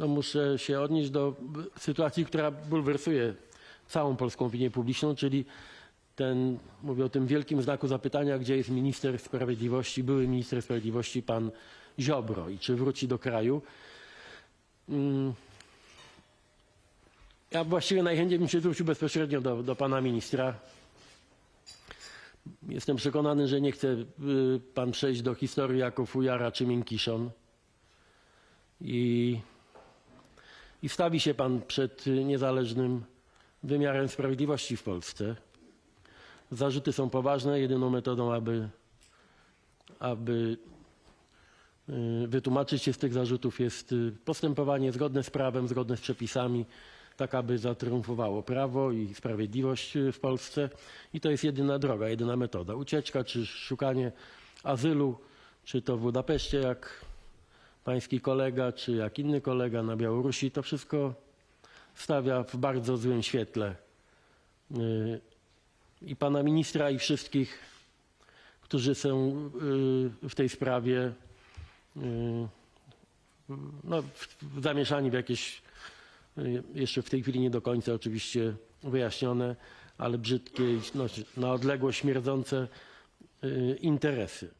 no muszę się odnieść do sytuacji, która bulwersuje całą polską opinię publiczną, czyli ten, mówię o tym wielkim znaku zapytania, gdzie jest minister sprawiedliwości, były minister sprawiedliwości pan Ziobro i czy wróci do kraju. Mm. Ja właściwie najchętniej bym się zwrócił bezpośrednio do, do pana ministra. Jestem przekonany, że nie chce y, pan przejść do historii jako fujara czy miękiszon. I, I stawi się pan przed niezależnym wymiarem sprawiedliwości w Polsce. Zarzuty są poważne. Jedyną metodą, aby, aby y, wytłumaczyć się z tych zarzutów jest y, postępowanie zgodne z prawem, zgodne z przepisami, tak aby zatriumfowało prawo i sprawiedliwość y, w Polsce. I to jest jedyna droga, jedyna metoda. Ucieczka czy szukanie azylu, czy to w Budapeszcie, jak pański kolega, czy jak inny kolega na Białorusi, to wszystko stawia w bardzo złym świetle y, i pana ministra, i wszystkich, którzy są y, w tej sprawie y, no, zamieszani w jakieś, jeszcze w tej chwili nie do końca oczywiście wyjaśnione, ale brzydkie, no, na odległość śmierdzące interesy.